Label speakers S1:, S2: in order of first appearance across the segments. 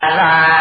S1: Allah.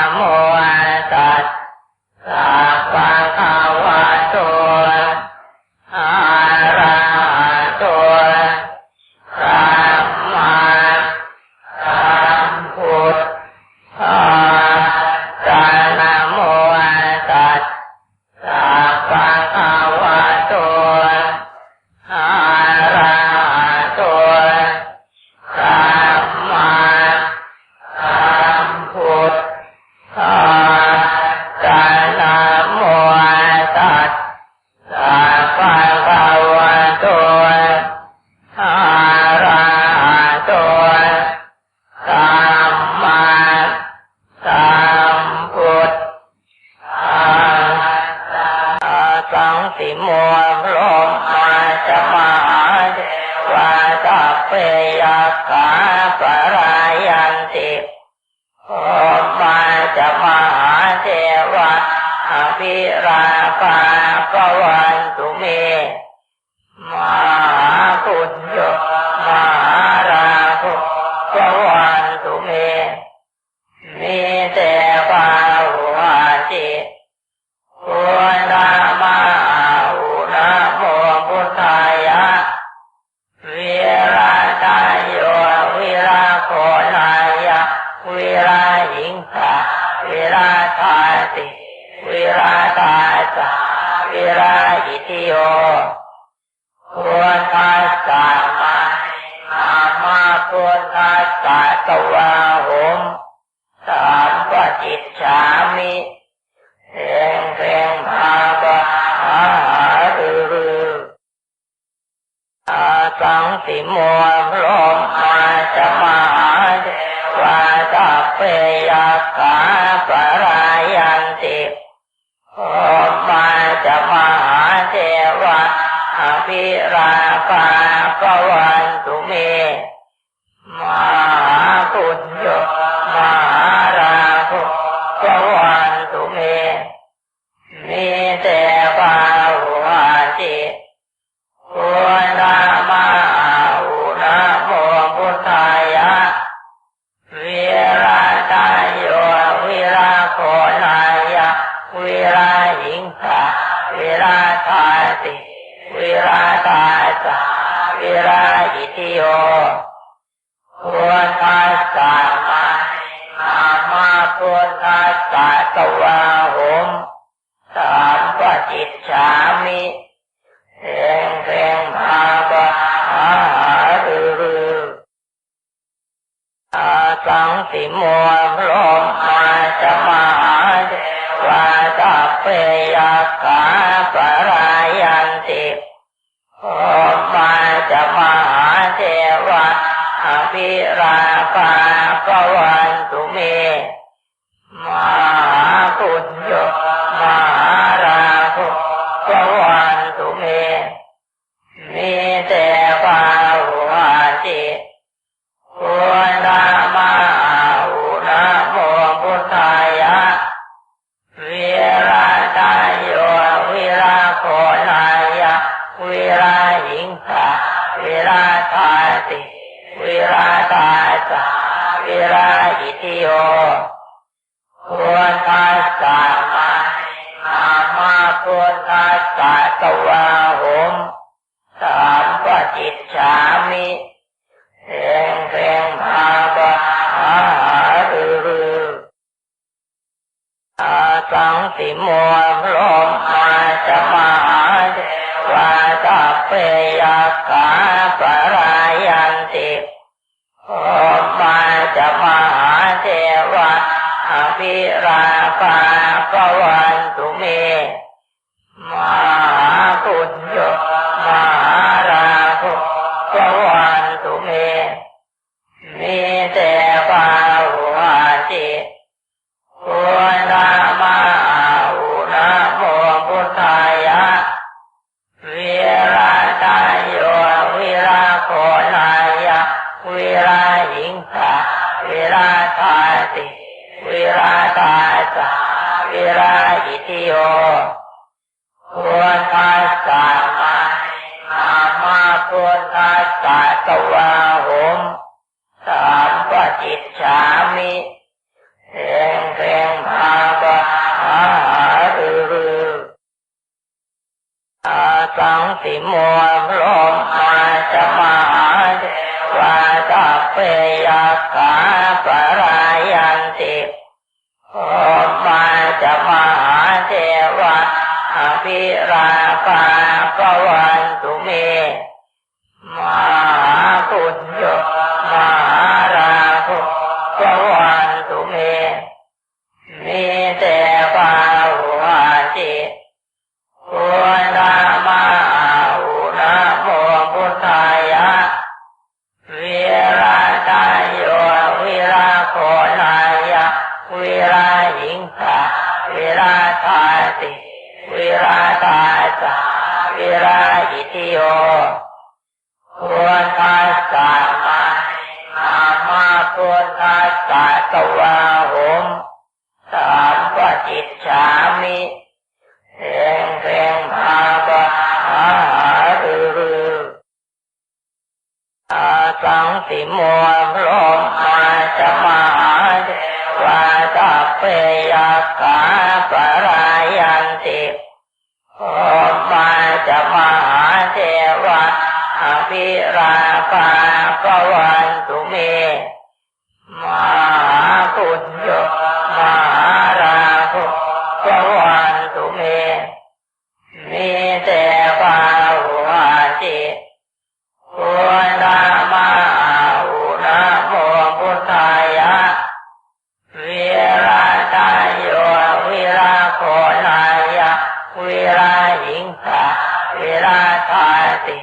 S1: มิเสียงเสียงมาปะหาหาดืออาสังสิมวลลมอาจะมาเดวาตาเปยาขาปรา สุเม มีแต่ปาหะจิติอุนามาอุนาโมพุทธายะวิราตายโยวิราโคนายะวิราหิงสาวิราตาติวิราตาสาวิราอิติโย อิจฉามิแรงแรงภาบะหาหารืออาสังสิมวลลมมาจะมาเทวาจะเปยากาปรายันติอมาจะมาเทวาอภิราภาปวันตุเมมา ฉามิเองเองอาบาอาหรืออาสังติมวลลมอาจมาเดวาตเปยากาปรายันติอมาจะมาเทวะอภิราภาปวันตุเมมาากวาโหมสามปจิตสามิเรงเรงภาบาหาหาอืออาสังสิมวงลมอาจะมาเทวาตาเปยาสาปรา ราอิติโยพุทธัสสะมานามาพุทธัสสะตวาหุมสามปจิตฉามิเองเพลงพาบาหารือรืออาสังสิมวมลมมาจะมาเทวาตัพเพยากาปรายันติ จะมาเทวะอภิราภาปวันตุเมมหาปุญโยมหาราภปวันตุเม มีแต่ปาหุอาจิอุนามาอุนะโมพุทธายะวิราตายโยวิราโคนายะวิราหิงสา วิราทาติ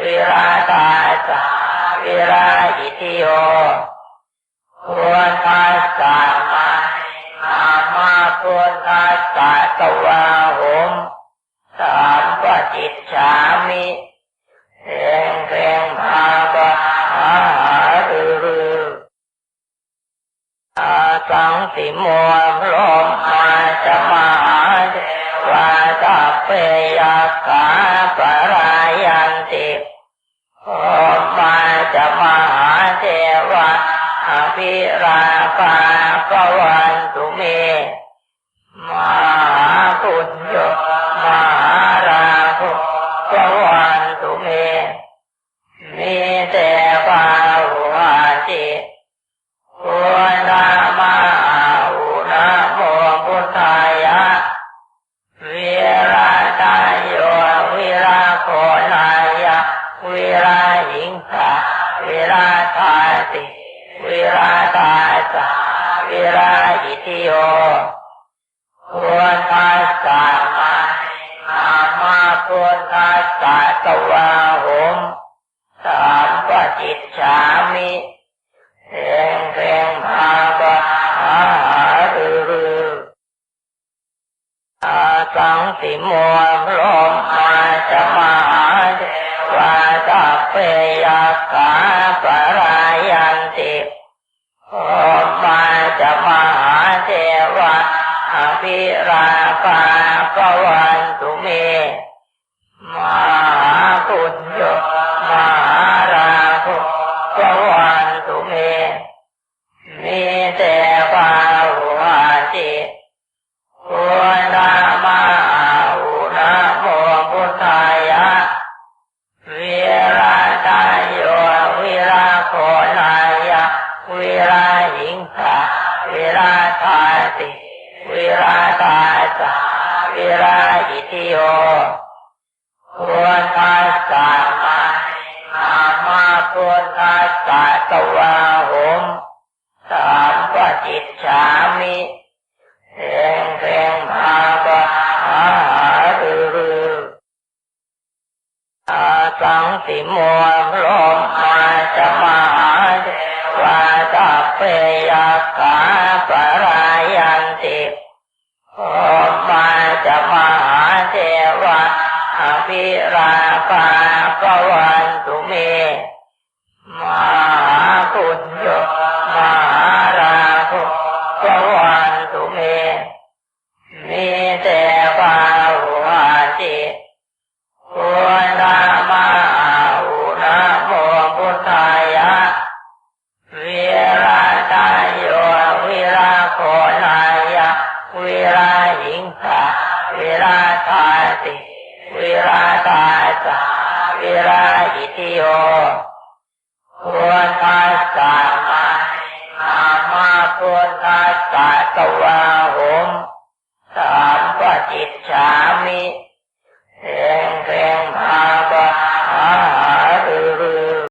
S1: วิราตาสาวิราอิติโยพุทธัสสะมานามาพุทธัสสะตวาหมสามปจิตฉามิเองเพลงพาบาหารือรืออาสังสิมวมลม ภาปวันตุเม สวาหมสามปจิตฉามิเองเพลงพาบาหารือรืออาสังสิมวลมมาจะมาเทวาตเพยกาปรายันติโอมาจะมาเทวะอภิราภาปวันตุเมม ปัสสะตวาหุมสามปจิตฉามิเองเพลงภาบาหารือรืออาสังสิมวลลมอาจะมาเทวาตาเปยกาปรายา ราตาสาวิราหิติโยพุทธัสสะมาอามาพุทธัสสตวาหมสามปจิตสามิ